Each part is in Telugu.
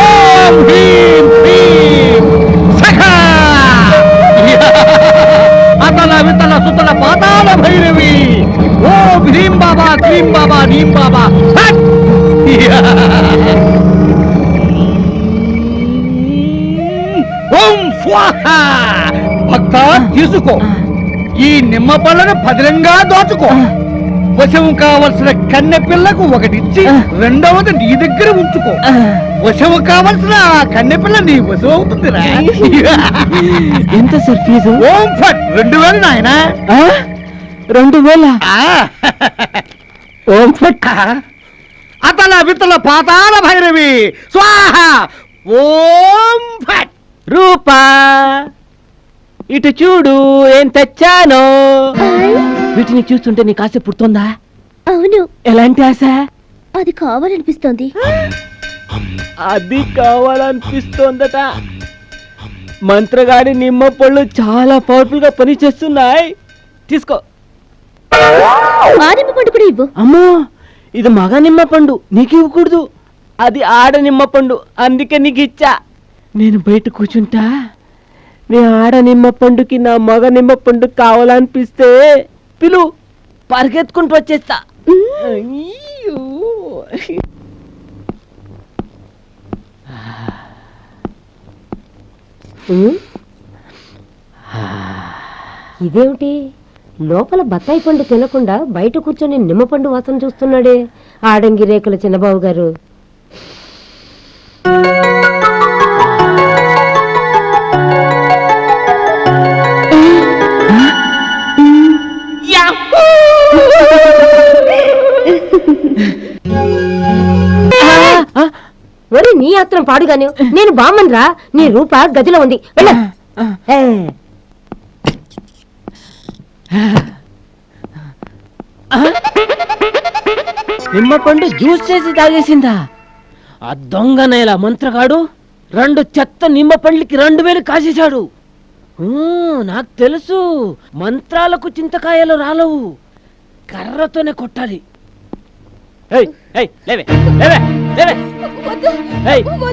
ఓం హ్రీం హ్రీం సఖా అతల వితల సుతల పాతాల భైరవి ఓ భీం బాబా క్రీం బాబా నీం బాబా! ఓం స్వాహ! భక్త తీసుకో. ఈ నిమ్మ పళ్ళను భద్రంగా దోచుకో. వశం కావలసిన కన్నె పిల్లకు ఒకటిచ్చి రెండవది నీ దగ్గర ఉంచుకో. వశం కావలసిన ఆ కన్నె పిల్ల నీ వశం అవుతుందిరా. ఎంత సార్ ఫీజు? ఓం ఫట్ రెండు వేలు నాయనా? రెండు వేల. ఓం ఫట్ అతల వితల పాతాల భైరవి. స్వాహ. ఓం ఫట్ రూపా. ఇటు చూడు ఏం తెచ్చానో. వీటిని చూస్తుంటే నీకు ఆశ పుడుతుందా? అవును. ఎలాంటి ఆశ? అది కావాలనిపిస్తోంది. అది కావాలనిపిస్తోందట. మంత్రగాడి నిమ్మ పళ్ళు చాలా పవర్ఫుల్గా పనిచేస్తున్నాయి. తీసుకో. ఆనిమ్మ పండు కూడా ఇవ్వు. అమ్మో ఇది మగ నిమ్మ పండు. నీకు ఇవ్వకూడదు. అది ఆడ నిమ్మ పండు. అందుకే నీకు ఇచ్చా. నేను బయట కూర్చుంటా. నీ ఆడ నిమ్మ పండుకి నా మగ నిమ్మ పండు కావాలనిపిస్తే పిలు పరిగెత్తుకుంటూ వచ్చేస్తా. అయ్యో. ఇదేమిటి? లోపల బత్తాయి పండు తినకుండా బయట కూర్చొని నిమ్మపండు వాసన చూస్తున్నాడే ఆడంగి రేకుల చిన్నబాబు గారు ఆత్రం పాడుగాను. నేను బామ్మన్రా నీ రూప గదిలో ఉంది. వెళ్ళు. నిమ్మ పండు జ్యూస్ చేసి తాగేసిందా? ఆ దొంగ నేల మంత్రగాడు రెండు చెత్త నిమ్మ పండ్లకి రెండు వేలు కాసేశాడు. నాకు తెలుసు మంత్రాలకు చింతకాయలు రాలవు. కర్రతోనే కొట్టాలి.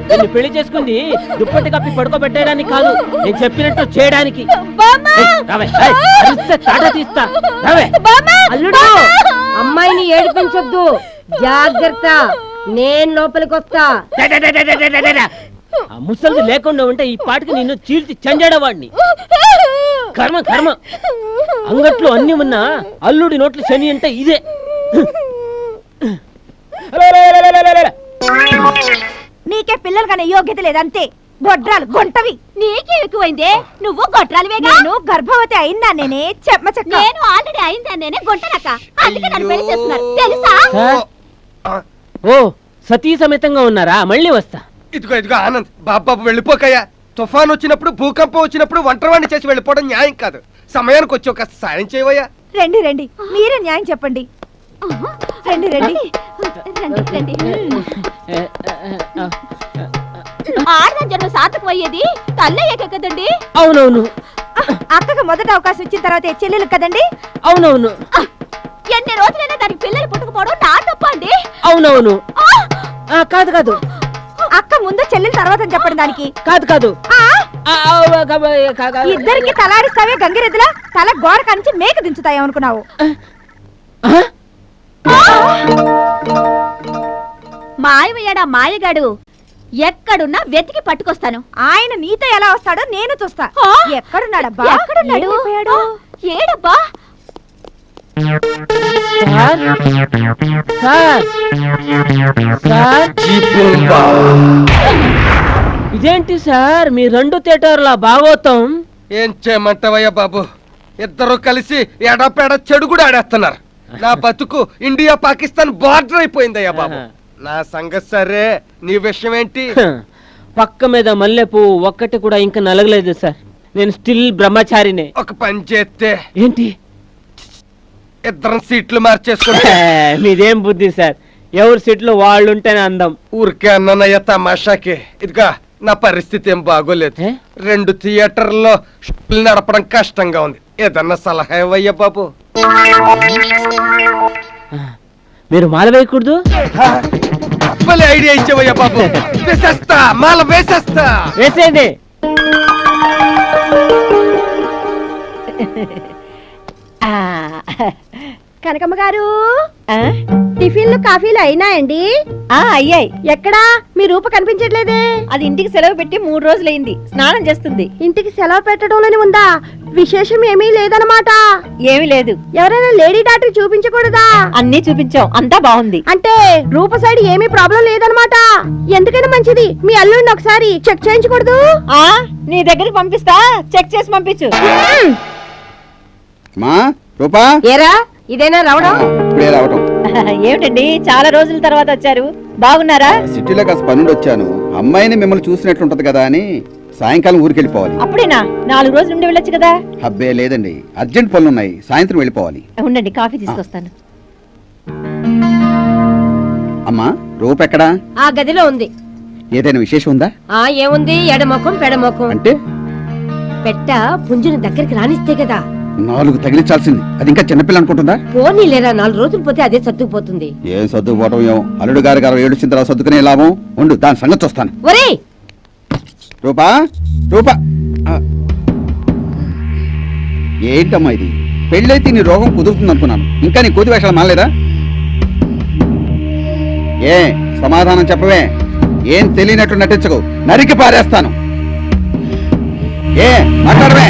నిన్ను పెళ్ళి చేసుకుంది దుప్పటి కప్పి పడుకోబెట్టడానికి కాదు నేను చెప్పినట్టు చేయడానికి. ఏయ్, రావే, ఏయ్, అరిస్తే తాట తీస్తా. రావే. అల్లుడు! అమ్మాయిని ఏడిపించొద్దు. జాగ్రత్త. నేను లోపలికి వస్తా. ముసలిది లేకుండా ఉంటే ఈ పాటికి నిన్ను చీల్చి చంజాడవాడిని. కర్మ కర్మ. అంగట్లో అన్ని ఉన్నా అల్లుడి నోట్లు శని అంటే ఇదే. నీకే పిల్లలు కానీ యోగ్యత లేదంతే. గొడ్రాలు గొంటవి. నీకే ఎక్కువైందే? నువ్వు గొడ్రాలివేగా? నేను గర్భవతి అయిందా నేనే చెప్పమ చెక్క. నేను ఆల్రెడీ అయిందా నేనే గొంటనక్క. అందుకే నన్ను పెళ్ళి చేస్తున్నారు. తెలుసా? ఓ సతీ సమేతంగా ఉన్నారా? మళ్ళీ వస్తా. ఇదిగో ఇదిగో ఆనంద్. బాబాబు వెళ్ళిపోకయ్యా. తుఫాన్ వచ్చినప్పుడు భూకంపం వచ్చినప్పుడు ఒంటరివాణ్ణి చేసి వెళ్ళిపోవడం న్యాయం కాదు. సమయానికి వచ్చి ఒక సాయం చేయవయ్యా. రండి రండి. మీరే న్యాయం చెప్పండి. రండి రండి. రండి ఆ, ఆడదాం జన్మ సార్థకం అయ్యేది తల్లయ్యాక కదండి? అవునవును. అక్కకు మొదట అవకాశం ఇచ్చిన తర్వాత చెల్లెలు కదండి? అవునవును. ఎన్ని రోజులైనా దానికి పిల్లలు పుట్టకపోవడం నా తప్ప అండి? అవునవును. ఆ, కాదు కాదు. అక్క ముందు చెల్లెలు తర్వాత అని చెప్పండి దానికి. కాదు కాదు. ఆ? ఆ, ఆ, కా- కా- కా- ఇద్దరికి తలాడిస్తావే గంగిరెద్దులా? తల గోడ కంచి మేక దించుతాయి అనుకున్నావు? మాయమయ్యాడా మాయగాడు? ఎక్కడున్నా వెతికి పట్టుకొస్తాను. ఆయన నీతో ఎలా వస్తాడో నేను చూస్తా. ఎక్కడున్నాడబ్బా? ఎక్కడున్నాడు? ఏడబ్బా? సార్? సార్? సార్? ఇదేంటి సార్? మీ రెండు థియేటర్ల భాగవతం ఏం చేయమంటావయ్యా బాబు? ఇద్దరు కలిసి ఎడపెడ చెడు కూడా ఆడేస్తున్నారు. నా బతుకు ఇండియా పాకిస్తాన్ బార్డర్ అయిపోయిందయ్యా బాబు. నా సంగతి సరే నీ విషయం ఏంటి పక్క మీద మల్లెపూ ఒక్కటి కూడా ఇంకా నలగలేదు సార్. నేను స్టిల్ బ్రహ్మచారినే. ఒక పని చేస్తే ఏంటి? ఇద్దరం సీట్లు మార్చేసుకుంటే. మీదేం బుద్ధి సార్? ఎవరి సీట్లో వాళ్ళు ఉంటేనే అందం. ఊరికే అన్నయ్య తమాషాకి. ఇదిగా నా పరిస్థితి ఏం బాగోలేదు? రెండు థియేటర్లో నడపడం కష్టంగా ఉంది. ఏదన్నా సలహా ఇవ్వయ్యా బాబు. మీరు మాల వేయకూడదు? భలే ఐడియా ఇచ్చావయ్యా బాబు. వేసేస్తా మాల వేసేస్తా. వేసేయండి. కనకమ్మ గారు. టిఫిన్లు కాఫీలు అయినాయండి? అయ్యాయి. ఎక్కడా? మీ రూప కనిపించట్లేదే. అది ఇంటికి సెలవు పెట్టి మూడు రోజులైంది. స్నానం చేస్తుంది. ఇంటికి సెలవు పెట్టడంలోనే ఉందా? విశేషం ఏమీ లేదన్నమాట. ఏమీ లేదు. ఎవరైనా లేడీ డాక్టర్ చూపించకూడదా? అన్ని చూపించాం. అంతా బాగుంది. అంటే రూప సైడ్ ఏమీ ప్రాబ్లం లేదన్నమాట. ఎందుకైనా మంచిది. మీ అల్లుడిని ఒకసారి చెక్ చేయించకూడదు? నీ దగ్గరికి పంపిస్తా. చెక్ చేసి పంపించు. మా రూపా? ఏరా ఇదేనా రావడం ఇప్పుడే రావటం. ఏమిటండి? చాలా రోజుల తర్వాత వచ్చారు. బాగున్నారా? సిటీలో కాస్త పనుండి వచ్చాను అమ్మాయిని మిమ్మల్ని చూసినట్లుంటది కదా అని సాయంకాలం ఊరికి వెళ్ళిపోవాలి అప్పుడేనా? నాలుగు రోజులు నుండి వెళ్ళొచ్చు కదా? అబ్బే లేదండి. అర్జెంట్ పనులు ఉన్నాయి సాయంత్రం వెళ్ళిపోవాలి. ఉండండి కాఫీ తీసుకొస్తాను. అమ్మా రూప ఎక్కడా? ఆ గదిలో ఉంది. ఏదైనా విశేషం ఉందా? ఆ ఏముంది? ఎడమొఖం పెడమొఖం. అంటే? పెట్ట పుంజుని దగ్గరికి రానిస్తే కదా. నాలుగు తగిలించాల్సింది. అది ఇంకా చిన్నపిల్ల అనుకుంటుందా? పోనీ లేరా నాలుగు రోజులు పోతే అదే సర్దుకుపోతుంది. ఏం సర్దుకుపోవటం ఏమో? అల్లుడు గారి గారు ఏడు చింతలా సర్దుకునే లాభం? ఉండు దాని సంగతి చూస్తాను. రూపా రూపా. ఆ. ఏంటమ్మా ఇది? పెళ్ళైతే నీ రోగం కుదురుతుంది అనుకున్నాను. ఇంకా నీ కోతి వేషాలు మానలేదా? ఏ సమాధానం చెప్పవే. ఏం తెలియనట్టు నటించకు. నరికి పారేస్తాను. ఏ మాట్లాడవే.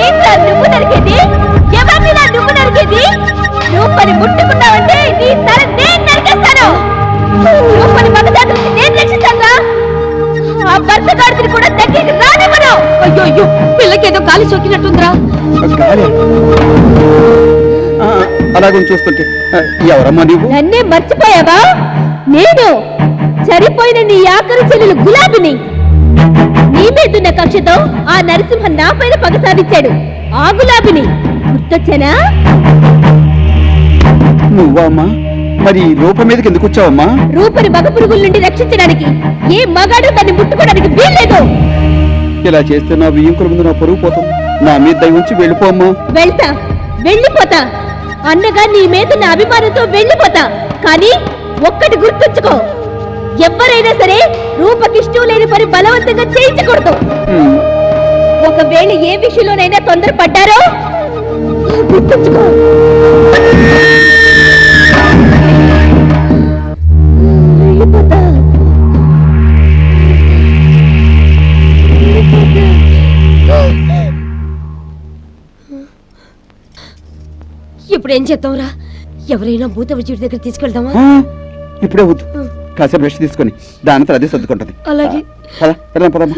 ఏంట్రా నువ్వు నరికేది? ఎవరిని నువ్వు నరికేది? రూపని ముట్టుకున్నావంటే నీ తల నేను నరికేస్తాను. రూపని మగజాతి నుంచి నేను రక్షిస్తాను ఆ భర్తగాడిని కూడా దగ్గరికి రానివ్వను. అయ్యో అయ్యో పిల్లకి ఏదో గాలి సోకినట్టుందిరా అలాగే చూస్తుంటే ఎవరమ్మా నీవు? నన్నే మర్చిపోయావా? నేను సరిపోయిన నీ ఆఖరి చెల్లెలు గులాబిని. నీ మీదున్న కక్షతో ఆ నరసింహ నా పైన పగ సాధించాడు. ఆ గులాబిని గుర్తొచ్చానా? నువ్వా అమ్మా మరి రూపం మీదకి ఎందుకు వచ్చావమ్మా? రూపని మగ పురుగుల నుండి రక్షించడానికి ఏ మగాడు దాన్ని ముట్టుకోవడానికి వీల్లేదు. ఇలా చేస్తే నా బియ్యంకుల ముందు నా పరుగు పోతుంది. నా మీద దయ ఉంచి వెళ్ళిపోమ్మా. వెళ్తా వెళ్ళిపోతా. అన్నగా నీ మీద నా అభిమానంతో వెళ్ళిపోతా. కానీ ఒక్కటి గుర్తుంచుకో ఎవరైనా సరే రూపకిష్టం లేని పని బలవంతంగా చేయించకూడదు. ఒకవేళ ఏ విషయంలోనైనా తొందరపడ్డారో గుర్తుంచుకో. వెళ్ళిపోతా. ఇప్పుడు ఏం చేద్దాంరా? ఎవరైనా భూత విజయుడి దగ్గర తీసుకెళ్దామా? ఇప్పుడే వద్దు. కాసేపు రెస్ట్ తీసుకొని దానంతా అదే సర్దుకుంటది అలాగే. పదమ్మా